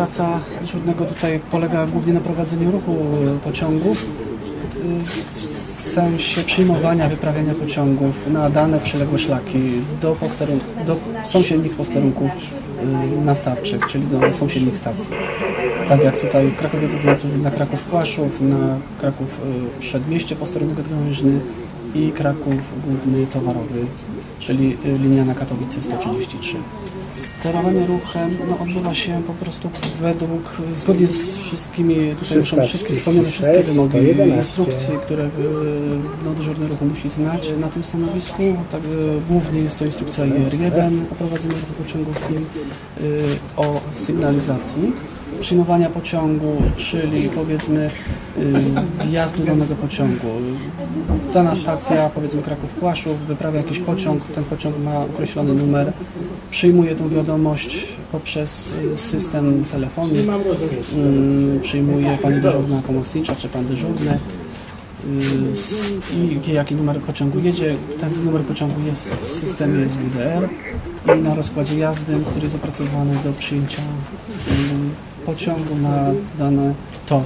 praca dyżurnego tutaj polega głównie na prowadzeniu ruchu e, pociągów e, w sensie przyjmowania, wyprawiania pociągów na dane przyległe szlaki do, do sąsiednich posterunków e, nastawczych, czyli do sąsiednich stacji. Tak jak tutaj w Krakowie na Kraków Płaszów, na Kraków Przedmieście posterunek gałęźny i Kraków Główny Towarowy, czyli e, linia na Katowice 133. Sterowanie ruchem no, odbywa się po prostu według, zgodnie z wszystkimi, tutaj muszą wszystkie spełnione wszystkie wymogi 111. instrukcji, które y, no, dyżurny ruchu musi znać na tym stanowisku. Tak, y, głównie jest to instrukcja IR1 o prowadzeniu ruchu pociągów i y, o sygnalizacji przyjmowania pociągu, czyli powiedzmy y, wjazdu danego pociągu. Dana stacja, powiedzmy Kraków Płaszów, wyprawia jakiś pociąg, ten pociąg ma określony numer, przyjmuje tę wiadomość poprzez y, system telefonii, Mm, przyjmuje pani dyżurna pomocnicza czy pan dyżurny. Y, i wie jaki numer pociągu jedzie. Ten numer pociągu jest w systemie SWDR i na rozkładzie jazdy, który jest opracowany do przyjęcia pociągu na dany tor.